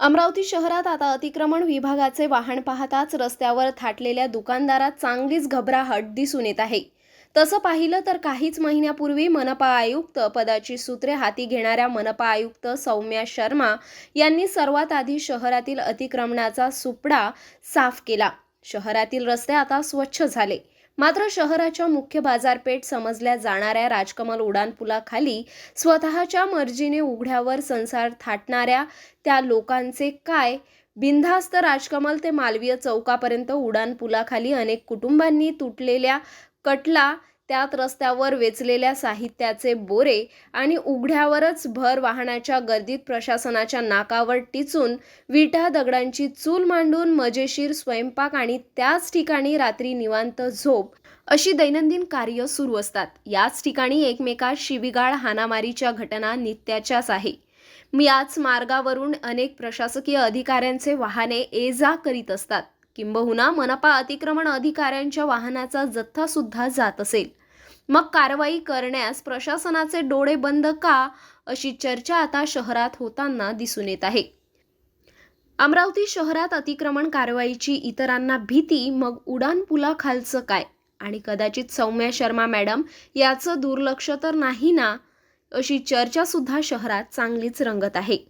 अमरावती शहरात आता अतिक्रमण विभागाचे वाहन पाहताच रस्त्यावर थाटलेल्या दुकानदारात चांगलीच घबराहट दिसून येत आहे. तसं पाहिलं तर काहीच महिन्यापूर्वी मनपा आयुक्त पदाची सूत्रे हाती घेणाऱ्या मनपा आयुक्त सौम्या शर्मा यांनी सर्वात आधी शहरातील अतिक्रमणाचा सुपडा साफ केला. शहरातील रस्ते आता स्वच्छ झाले. मात्र शहराच्या मुख्य बाजारपेठ समजल्या जाणाऱ्या राजकमल उड्डाणपुलाखाली स्वतःच्या मर्जीने उघड्यावर संसार थाटणाऱ्या त्या लोकांचे काय? बिनधास्त राजकमल ते मालवीय चौकापर्यंत उड्डाणपुलाखाली अनेक कुटुंबांनी तुटलेल्या कटला त्यात रस्त्यावर वेचलेल्या साहित्याचे बोरे आणि उघड्यावरच भर वाहनाच्या गर्दीत प्रशासनाच्या नाकावर टिचून विटा दगडांची चूल मांडून मजेशीर स्वयंपाक आणि त्याच ठिकाणी रात्री निवांत झोप अशी दैनंदिन कार्य सुरू असतात. याच ठिकाणी एकमेकात शिवीगाळ हाणामारीच्या घटना नित्याच्याच आहे. मी याच मार्गावरून अनेक प्रशासकीय अधिकाऱ्यांचे वाहने ये जा करीत असतात. किंबहुना मनपा अतिक्रमण अधिकाऱ्यांच्या वाहनाचा जथ्था सुद्धा जात असेल. मग कारवाई करण्यास प्रशासनाचे डोळे बंद का अशी चर्चा आता शहरात होताना दिसून येत आहे. अमरावती शहरात अतिक्रमण कारवाईची इतरांना भीती मग उडान पुलाखालचं काय? आणि कदाचित सौम्या शर्मा मॅडम याचं दुर्लक्ष तर नाही ना? अशी चर्चासुद्धा शहरात चांगलीच रंगत आहे.